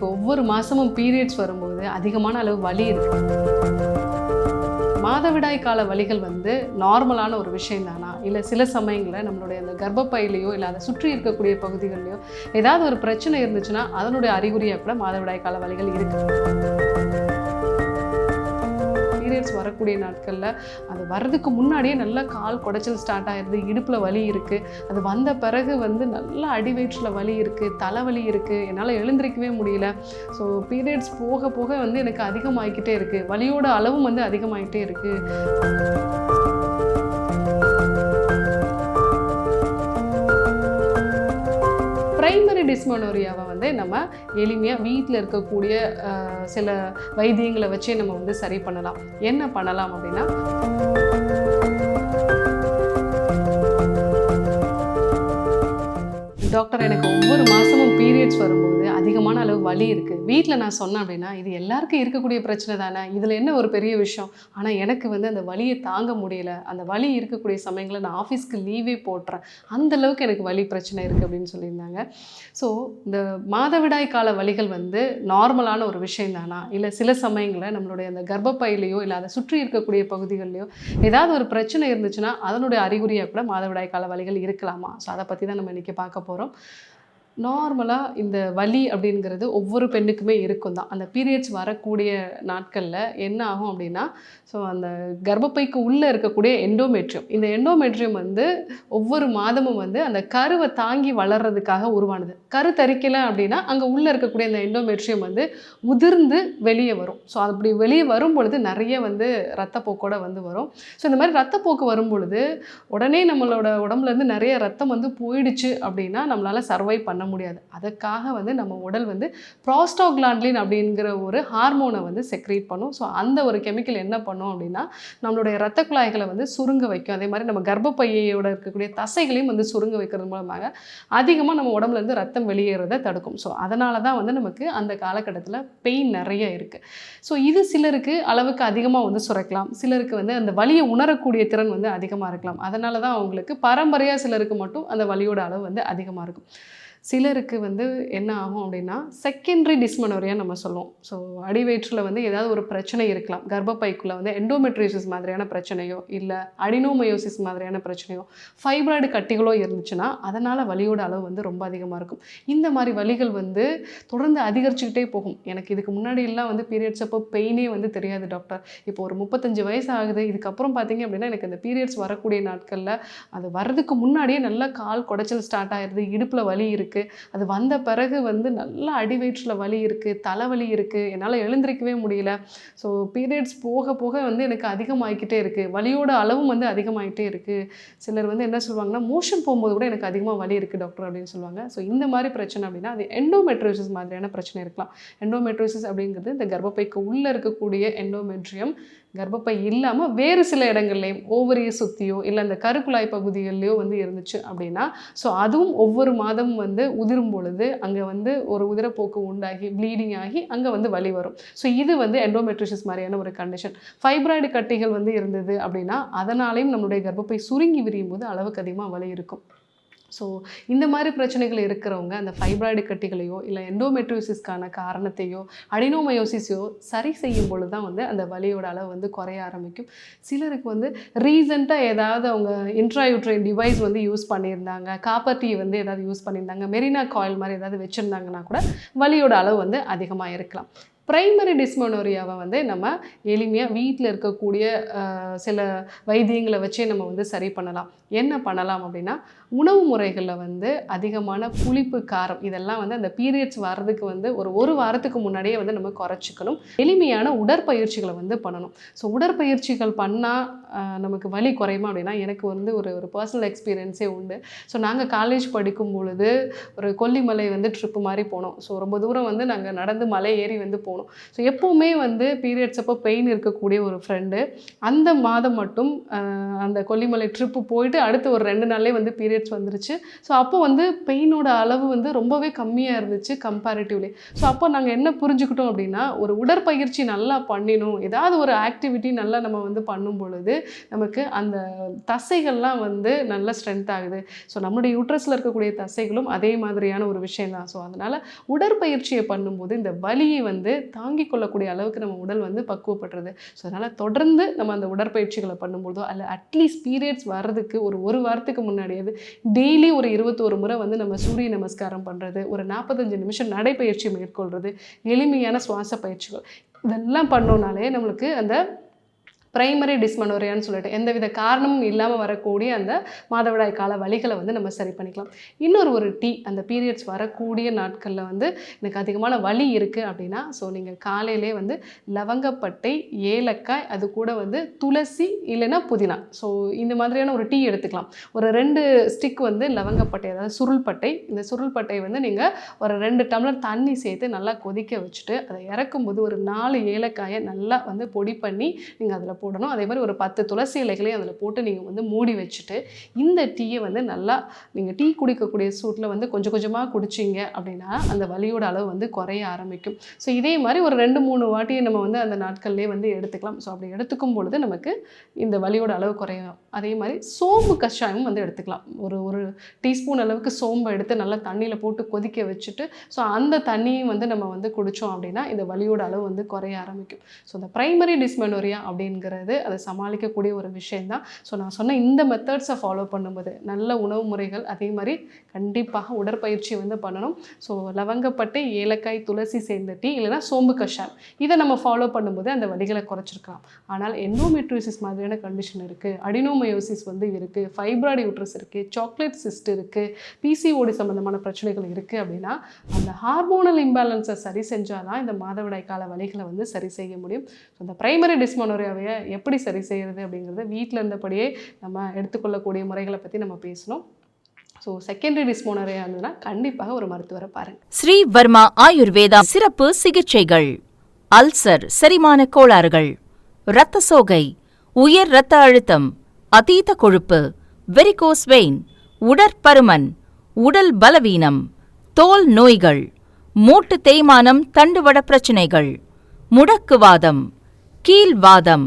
இப்போ ஒவ்வொரு மாதமும் பீரியட்ஸ் வரும்போது அதிகமான அளவு வலி இருக்கு. மாதவிடாய் கால வலிகள் வந்து நார்மலான ஒரு விஷயம் தானா? இல்லை சில சமயங்களில் நம்மளுடைய அந்த கர்ப்பப்பையிலையோ இல்லை அதை சுற்றி இருக்கக்கூடிய பகுதிகள்லையோ ஏதாவது ஒரு பிரச்சனை இருந்துச்சுன்னா அதனுடைய அறிகுறியாக கூட மாதவிடாய் கால வலிகள் இருக்கு. பீரியட்ஸ் வரக்கூடிய நாட்களில் அது வர்றதுக்கு முன்னாடியே நல்லா கால் குடைச்சல் ஸ்டார்ட் ஆயிடுது இடுப்பில் வலி இருக்குது அது வந்த பிறகு வந்து நல்லா அடி வயிற்றில் வலி இருக்குது தலைவலி இருக்குது என்னால் எழுந்திருக்கவே முடியல. ஸோ பீரியட்ஸ் போக போக வந்து எனக்கு அதிகமாகிக்கிட்டே இருக்குது வலியோட அளவும் வந்து அதிகமாகிட்டே இருக்குது பிரைமரி டிஸ்மனோரியாவை வந்து நம்ம எளிமையாக வீட்டில் இருக்கக்கூடிய சில வைத்தியங்களை வச்சே நம்ம வந்து சரி பண்ணலாம். என்ன பண்ணலாம் அப்படின்னா டாக்டர் எனக்கு ஒவ்வொரு மாதமும் பீரியட்ஸ் வரும்போது அதிகமான அளவு வலி இருக்குது வீட்டில் நான் சொன்னேன் அப்படின்னா இது எல்லாருக்கும் இருக்கக்கூடிய பிரச்சனை தானே? இதில் என்ன ஒரு பெரிய விஷயம்? ஆனால் எனக்கு வந்து அந்த வலியை தாங்க முடியல. அந்த வலி இருக்கக்கூடிய சமயங்களில் நான் ஆஃபீஸ்க்கு லீவே போட்டுறேன். அந்த அளவுக்கு எனக்கு வலி பிரச்சனை இருக்குது அப்படின்னு சொல்லியிருந்தாங்க. ஸோ இந்த மாதவிடாய் கால வலிகள் வந்து நார்மலான ஒரு விஷயம் தானா? இல்லை சில சமயங்களில் நம்மளுடைய அந்த கர்ப்பப்பையிலையோ இல்லை அதை சுற்றி இருக்கக்கூடிய பகுதிகள்லையோ ஏதாவது ஒரு பிரச்சனை இருந்துச்சுன்னா அதனுடைய அறிகுறியாக கூட மாதவிடாய் கால வலிகள் இருக்கலாமா? ஸோ அதை பற்றி தான் நம்ம இன்றைக்கி பார்க்க போகிறோம் நார்மலாக இந்த வலி அப்படிங்கிறது ஒவ்வொரு பெண்ணுக்குமே இருக்கும் தான் அந்த பீரியட்ஸ் வரக்கூடிய நாட்களில் என்ன ஆகும் அப்படின்னா ஸோ அந்த கர்ப்பப்பைக்கு உள்ளே இருக்கக்கூடிய எண்டோமெட்ரியம் இந்த எண்டோமெட்ரியம் வந்து ஒவ்வொரு மாதமும் வந்து அந்த கருவை தாங்கி வளர்றதுக்காக உருவானது. கரு தரிக்கலை அப்படின்னா அங்கே உள்ளே இருக்கக்கூடிய அந்த எண்டோமெட்ரியம் வந்து உதிர்ந்து வெளியே வரும். ஸோ அப்படி வெளியே வரும் பொழுது நிறைய வந்து ரத்தப்போக்கோட வந்து வரும். ஸோ இந்த மாதிரி ரத்தப்போக்கு வரும் பொழுது உடனே நம்மளோட உடம்புலேருந்து நிறைய ரத்தம் வந்து போயிடுச்சு அப்படின்னா நம்மளால் சர்வை பண்ண முடியாது. அதுக்காக வந்து நம்ம உடல் வந்து ப்ராஸ்டோக்லாண்ட்லின் அப்படிங்கிற ஒரு ஹார்மோனை வந்து செக்ரேட் பண்ணும். ஸோ அந்த ஒரு கெமிக்கல் என்ன பண்ணும் அப்படின்னா நம்மளுடைய ரத்த குழாய்களை வந்து சுருங்க வைக்கும். அதே மாதிரி நம்ம கர்ப்பப்பையோட இருக்கக்கூடிய தசைகளையும் வந்து சுருங்க வைக்கிறது மூலமாக அதிகமாக நம்ம உடம்புலேருந்து ரத்தம் வெளியேறதை தடுக்கும். ஸோ அதனால தான் வந்து நமக்கு அந்த காலகட்டத்தில் பெயின் நிறைய இருக்குது ஸோ இது சிலருக்கு அளவுக்கு அதிகமாக வந்து சுரக்கலாம். சிலருக்கு வந்து அந்த வலியை உணரக்கூடிய திறன் வந்து அதிகமாக இருக்கலாம். அதனால தான் அவங்களுக்கு பரம்பரையாக சிலருக்கு மட்டும் அந்த வலியோட அளவு வந்து அதிகமாக இருக்கும். சிலருக்கு வந்து என்ன ஆகும் அப்படின்னா செகண்டரி டிஸ்மனோரியா நம்ம சொல்லுவோம். ஸோ அடிவயிற்றில் வந்து ஏதாவது ஒரு பிரச்சனை இருக்கலாம். கர்ப்பப்பைக்குள்ளே வந்து எண்டோமெட்ரியோசிஸ் மாதிரியான பிரச்சனையோ இல்லை அடினோமயோசிஸ் மாதிரியான பிரச்சனையோ ஃபைப்ராய்டு கட்டிகளோ இருந்துச்சுன்னா அதனால் வலியோட அளவு வந்து ரொம்ப அதிகமாக இருக்கும். இந்த மாதிரி வலிகள் வந்து தொடர்ந்து அதிகரிச்சுக்கிட்டே போகும். எனக்கு இதுக்கு முன்னாடியெல்லாம் வந்து பீரியட்ஸ் அப்போ பெயினே வந்து தெரியாது டாக்டர் இப்போ ஒரு முப்பத்தஞ்சு வயசு ஆகுது. இதுக்கப்புறம் பார்த்தீங்க அப்படின்னா எனக்கு அந்த பீரியட்ஸ் வரக்கூடிய நாட்களில் அது வர்றதுக்கு முன்னாடியே நல்லா கால் குடைச்சல் ஸ்டார்ட் ஆயிடுது இடுப்பில் வலி இருக்குது அது வந்த பிறகு வந்து நல்லா அடி வயிற்றில் வலி இருக்குது தலைவலி இருக்குது என்னால் எழுந்திருக்கவே முடியல. ஸோ பீரியட்ஸ் போக போக வந்து எனக்கு அதிகமாகிக்கிட்டே இருக்குது வலியோட அளவும் வந்து அதிகமாகிட்டே இருக்குது சிலர் வந்து என்ன சொல்லுவாங்கன்னா மோஷன் போகும்போது கூட எனக்கு அதிகமாக வலி இருக்குது டாக்டர் அப்படின்னு சொல்லுவாங்க. ஸோ இந்த மாதிரி பிரச்சனை அப்படின்னா அது எண்டோமெட்ரோசிஸ் மாதிரியான பிரச்சனை இருக்கலாம். எண்டோமெட்ரோசிஸ் அப்படிங்கிறது இந்த கர்ப்பப்பைக்கு உள்ளே இருக்கக்கூடிய எண்டோமெட்ரியம் கர்ப்பப்பை இல்லாமல் வேறு சில இடங்கள்லையும் ஓவரியை சுற்றியோ இல்லை அந்த கருக்குழாய் பகுதிகள்லையோ வந்து இருந்துச்சு அப்படின்னா ஸோ அதுவும் ஒவ்வொரு மாதமும் வந்து உதிரும் பொழுது அங்கே வந்து ஒரு உதிரப்போக்கு உண்டாகி ப்ளீடிங் ஆகி அங்கே வந்து வலி வரும். ஸோ இது வந்து எண்டோமெட்ரிஷஸ் மாதிரியான ஒரு கண்டிஷன் ஃபைப்ராய்டு கட்டிகள் வந்து இருந்தது அப்படின்னா அதனாலேயும் நம்மளுடைய கர்ப்பப்பை சுருங்கி விரியும் போது அளவுக்கு அதிகமாக வலி இருக்கும். ஸோ இந்த மாதிரி பிரச்சனைகள் இருக்கிறவங்க அந்த ஃபைப்ராய்டு கட்டிகளையோ இல்லை எண்டோமெட்ரியோசிஸ்க்கான காரணத்தையோ அடினோமயோசிஸையோ சரி செய்யும் பொழுது தான் வந்து அந்த வலியோட அளவு வந்து குறைய ஆரம்பிக்கும். சிலருக்கு வந்து ரீசெண்டாக ஏதாவது அவங்க இன்ட்ராயூட்ரைன் டிவைஸ் வந்து யூஸ் பண்ணியிருந்தாங்க காப்பர் டீ வந்து ஏதாவது யூஸ் பண்ணியிருந்தாங்க மெரினா காயில் மாதிரி ஏதாவது வச்சுருந்தாங்கன்னா கூட வலியோட அளவு வந்து அதிகமாக இருக்கலாம். ப்ரைமரி டிஸ்மனோரியாவை வந்து நம்ம எளிமையாக வீட்டில் இருக்கக்கூடிய சில வைத்தியங்களை வச்சே நம்ம வந்து சரி பண்ணலாம். என்ன பண்ணலாம் அப்படின்னா உணவு முறைகளில் வந்து அதிகமான புளிப்பு காரம் இதெல்லாம் வந்து அந்த பீரியட்ஸ் வர்றதுக்கு வந்து ஒரு ஒரு வாரத்துக்கு முன்னாடியே வந்து நம்ம குறைச்சிக்கணும். எளிமையான உடற்பயிற்சிகளை வந்து பண்ணணும். ஸோ உடற்பயிற்சிகள் பண்ணால் நமக்கு வலி குறையுமா அப்படின்னா எனக்கு வந்து ஒரு ஒரு பர்சனல் எக்ஸ்பீரியன்ஸே உண்டு. ஸோ நாங்கள் காலேஜ் படிக்கும் பொழுது ஒரு கொல்லிமலை வந்து ட்ரிப்பு மாதிரி போனோம். ஸோ ரொம்ப தூரம் வந்து நாங்கள் நடந்து மலை ஏறி வந்து போனோம். போகணும். ஸோ எப்போவுமே வந்து பீரியட்ஸ் அப்போ பெயின் இருக்கக்கூடிய ஒரு ஃப்ரெண்டு அந்த மாதம் மட்டும் அந்த கொல்லிமலை ட்ரிப்பு போயிட்டு அடுத்து ஒரு ரெண்டு நாள்லேயே வந்து பீரியட்ஸ் வந்துருச்சு. ஸோ அப்போ வந்து பெயினோட அளவு வந்து ரொம்பவே கம்மியாக இருந்துச்சு கம்பேரிட்டிவ்லி ஸோ அப்போ நாங்கள் என்ன புரிஞ்சுக்கிட்டோம் அப்படின்னா ஒரு உடற்பயிற்சி நல்லா பண்ணினோம் ஏதாவது ஒரு ஆக்டிவிட்டி நல்லா நம்ம வந்து பண்ணும் பொழுது நமக்கு அந்த தசைகள்லாம் வந்து நல்லா ஸ்ட்ரென்த் ஆகுது. ஸோ நம்மளுடைய யூட்ரஸில் இருக்கக்கூடிய தசைகளும் அதே மாதிரியான ஒரு விஷயம் தான் ஸோ அதனால் உடற்பயிற்சியை பண்ணும்போது இந்த வலியை வந்து தாங்கி கொள்ளக்கூடிய அளவுக்கு நம்ம உடல் வந்து பக்குவப்படுறது. ஸோ அதனால் தொடர்ந்து நம்ம அந்த உடற்பயிற்சிகளை பண்ணும்போதோ அல்ல அட்லீஸ்ட் பீரியட்ஸ் வர்றதுக்கு ஒரு ஒரு வாரத்துக்கு முன்னாடியாவது டெய்லி ஒரு இருபத்தோரு முறை வந்து நம்ம சூரிய நமஸ்காரம் பண்ணுறது ஒரு நாற்பத்தஞ்சு நிமிஷம் நடைப்பயிற்சி மேற்கொள்கிறது எளிமையான சுவாச பயிற்சிகள். இதெல்லாம் பண்ணோம்னாலே நம்மளுக்கு அந்த பிரைமரி டிஸ்மனோரியான்னு சொல்லிட்டு எந்தவித காரணமும் இல்லாமல் வரக்கூடிய அந்த மாதவிடாய் கால வலிகளை வந்து நம்ம சரி பண்ணிக்கலாம். இன்னொரு ஒரு டீ அந்த பீரியட்ஸ் வரக்கூடிய நாட்களில் வந்து எனக்கு அதிகமான வலி இருக்குது அப்படின்னா ஸோ நீங்கள் காலையிலே வந்து லவங்கப்பட்டை ஏலக்காய் அது கூட வந்து துளசி இல்லைன்னா புதினா. ஸோ இந்த மாதிரியான ஒரு டீ எடுத்துக்கலாம். ஒரு ரெண்டு ஸ்டிக் வந்து லவங்கப்பட்டை அதாவது சுருள்பட்டை. இந்த சுருள்பட்டை வந்து நீங்கள் ஒரு ரெண்டு டம்ளர் தண்ணி சேர்த்து நல்லா கொதிக்க வச்சுட்டு அதை இறக்கும்போது ஒரு நாலு ஏலக்காயை நல்லா வந்து பொடி பண்ணி நீங்கள் அதில் போடணும். அதே மாதிரி ஒரு பத்து துளசி இலைகளையும் அதில் போட்டு நீங்கள் வந்து மூடி வச்சுட்டு இந்த டீயை வந்து நல்லா நீங்கள் டீ குடிக்கக்கூடிய சூட்டில் வந்து கொஞ்சம் கொஞ்சமாக குடிச்சிங்க அப்படின்னா அந்த வலியோட அளவு வந்து குறைய ஆரம்பிக்கும். ஸோ இதே மாதிரி ஒரு ரெண்டு மூணு வாட்டியை நம்ம வந்து அந்த நாட்கள்லேயே வந்து எடுத்துக்கலாம். ஸோ அப்படி எடுத்துக்கும் பொழுது நமக்கு இந்த வலியோட அளவு குறையும். அதே மாதிரி சோம்பு கஷாயமும் வந்து எடுத்துக்கலாம். ஒரு ஒரு டீஸ்பூன் அளவுக்கு சோம்பை எடுத்து நல்லா தண்ணியில் போட்டு கொதிக்க வச்சுட்டு ஸோ அந்த தண்ணியும் வந்து நம்ம வந்து குடித்தோம் அப்படின்னா இந்த வலியோட அளவு வந்து குறைய ஆரம்பிக்கும். ஸோ இந்த ப்ரைமரி டிஸ்மெனோரியா அப்படிங்கிறது அதை சமாளிக்கக்கூடிய ஒரு விஷயந்தான் ஸோ நான் சொன்ன இந்த மெத்தட்ஸை ஃபாலோ பண்ணும்போது நல்ல உணவு முறைகள் அதே மாதிரி கண்டிப்பாக உடற்பயிற்சி வந்து பண்ணணும். ஸோ லவங்கப்பட்டு ஏலக்காய் துளசி சேர்ந்த டீ இல்லைன்னா சோம்பு கஷாயம். இதை நம்ம ஃபாலோ பண்ணும்போது அந்த வலிகளை குறைச்சிருக்கலாம். ஆனால் எண்டோமெட்ரியோசிஸ் மாதிரியான கண்டிஷன் இருக்குது அடினோமயோசிஸ் வந்து இருக்குது ஃபைப்ராய்டு யூட்ரஸ் இருக்குது சாக்லேட் சிஸ்ட் இருக்குது பிசிஓடி சம்மந்தமான பிரச்சனைகள் இருக்குது அப்படின்னா அந்த ஹார்மோனல் இம்பேலன்ஸை சரி செஞ்சால் தான் இந்த மாதவிடாய் கால வலிகளை வந்து சரி செய்ய முடியும். ஸோ இந்த ப்ரைமரி டிஸ்மோனோரியாவை எப்படி சரி செய்கிறது அப்படிங்கிறத வீட்டில் இருந்தபடியே நம்ம எடுத்துக்கொள்ளக்கூடிய முறைகளை பற்றி நம்ம பேசணும். ஸோ செகண்டரி டிஸ்மோனரியா இருந்ததுன்னா கண்டிப்பாக ஒரு மருத்துவரை பாருங்க. ஸ்ரீ வர்மா ஆயுர்வேதா சிறப்பு சிகிச்சைகள். அல்சர் செரிமான கோளாறுகள். இரத்த சோகை உயர் இரத்த அழுத்தம் அதீத கொழுப்பு வெரிகோஸ் வெயின் உடற்பருமன் உடல் பலவீனம் தோல் நோய்கள் மூட்டு தேய்மானம் தண்டுவட பிரச்சினைகள் முடக்குவாதம் கீழ்வாதம்